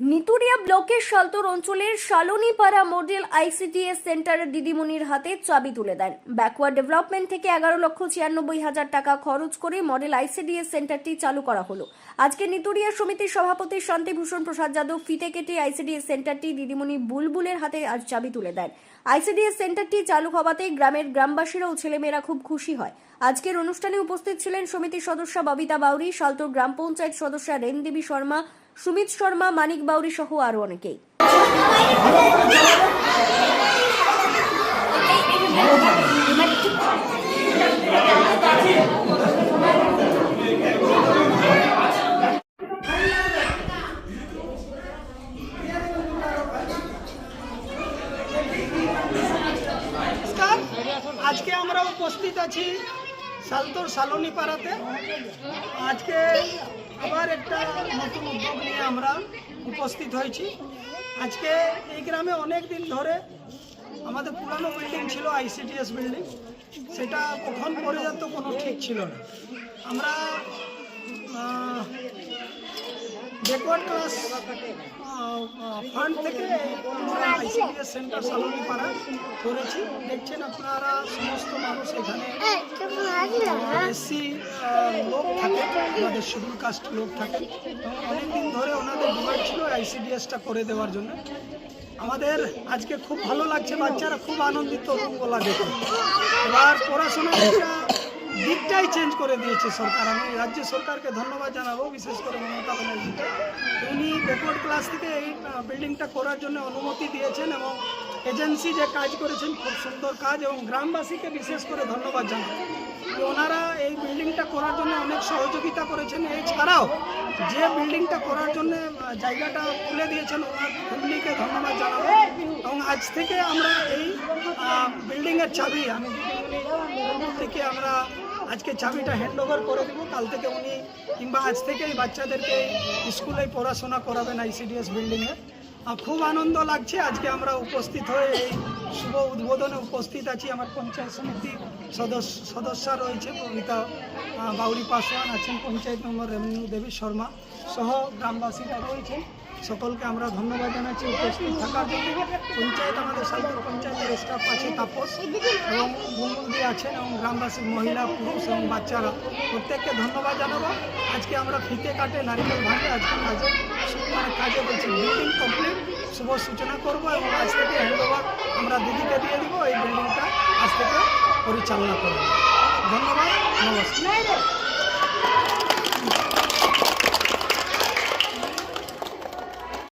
ব্লকের সালতর অঞ্চলের শালনীপাড়া model ICTs সেন্টারের দিদিমণির হাতে চাবি তুলে দেন। ব্যাকওয়ার্ড ডেভেলপমেন্ট থেকে এগারো লক্ষ ছিয়ানব্বই হাজার টাকা খরচ করে মডেল আইসিডিএস সেন্টারটি চালু করা হলো। আজকে নিতুরিয়া সমিতির সভাপতি শান্তিভূষণ প্রসাদ যাদব ফিতে কেটে আইসিডিএস সেন্টারটি দিদিমণি বুলবুলের হাতে আজ চাবি তুলে দেন। আইসিডিএস সেন্টারটি চালু হওয়াতে গ্রামের গ্রামবাসীরাও ছেলেমেয়েরা খুব খুশি হয়। আজকের অনুষ্ঠানে উপস্থিত ছিলেন সমিতির সদস্য ববিতা বাউরি সালতোর গ্রাম পঞ্চায়েত সদস্য রেনদেবী শর্মা, সুমিত শর্মা, মানিক বাউরি সহ আরও অনেকেই নমস্কার আজকে আমরা উপস্থিত আছি সালতোর সালনি পাড়াতে। আজকে আবার একটা নতুন উদ্যোগ নিয়ে আমরা উপস্থিত হয়েছি। আজকে এই গ্রামে অনেক দিন ধরে আমাদের পুরানো বিল্ডিং ছিল আইসিডিএস বিল্ডিং। সেটা কখন পড়ে যেত কোনো ঠিক ছিল না। আমরা ব্যাকওয়ার্ড ক্লাস ফান্ড থেকে সেন্টার সালনি পাড়া করেছি দেখছেন আপনারা সমস্ত মানুষ এখানে এসসি লোক থাকে, আমাদের শিডিউল কাস্ট লোক থাকে। অনেকদিন ধরে ওনাদের ডিমান্ড ছিল আইসিডিএসটা করে দেওয়ার জন্য। আমাদের আজকে খুব ভালো লাগছে, বাচ্চারা খুব আনন্দিত দেখে এবার পড়াশোনার একটা দিকটাই চেঞ্জ করে দিয়েছে সরকার। আমি রাজ্য সরকারকে ধন্যবাদ জানাব, বিশেষ করে মমতা ব্যানার্জিকে। উনি ব্যাকওয়ার্ড ক্লাস থেকে এই বিল্ডিংটা করার জন্য অনুমতি দিয়েছেন এবং এজেন্সি যে কাজ করেছেন, খুব সুন্দর কাজ এবং গ্রামবাসীকে বিশেষ করে ধন্যবাদ জানাব। ওনারা এই বিল্ডিংটা করার জন্য অনেক সহযোগিতা করেছেন। এছাড়াও যে বিল্ডিংটা করার জন্য জায়গাটা খুলে দিয়েছেন, ওনার ফ্যামিলিকে ধন্যবাদ জানাব। এবং আজ থেকে আমরা এই বিল্ডিংয়ের চাবি, আমি থেকে আমরা আজকে চাবিটা হ্যান্ড ওভার করে দেবো। কাল থেকে উনি কিংবা আজ থেকেই বাচ্চাদেরকে স্কুলে পড়াশোনা করাবেন আইসিডিএস বিল্ডিংয়ে খুব আনন্দ লাগছে। আজকে আমরা উপস্থিত হয়ে এই শুভ উদ্বোধনে উপস্থিত আছি। আমার পঞ্চায়েত সমিতি সদস্য, সদস্যা রয়েছে কবিতা বাউরি পাসওয়ান আছেন পঞ্চায়েত নম্বর রেমনু দেবী শর্মা সহ গ্রামবাসীরা রয়েছেন। সকলকে আমরা ধন্যবাদ জানাচ্ছি। উপস্থিত থাকার জন্য পঞ্চায়েত আমাদের সালপুর পঞ্চায়েতের স্টাফ আছে, তাপস এবং আছেন এবং গ্রামবাসীর মহিলা, পুরুষ এবং বাচ্চারা, প্রত্যেককে ধন্যবাদ জানাব। আজকে আমরা ফিতে কাটে নারিকেল ভাঙে, আজকে কাজে মানে কাজে বলছি বিল্ডিং কমপ্লিট শুভ সূচনা করব এবং আজ থেকে হ্যান্ডওভার আমরা দিদিকে দিয়ে দিব, এই বিল্ডিংটা আজ থেকে পরিচালনা করব। ধন্যবাদ, নমস্কার।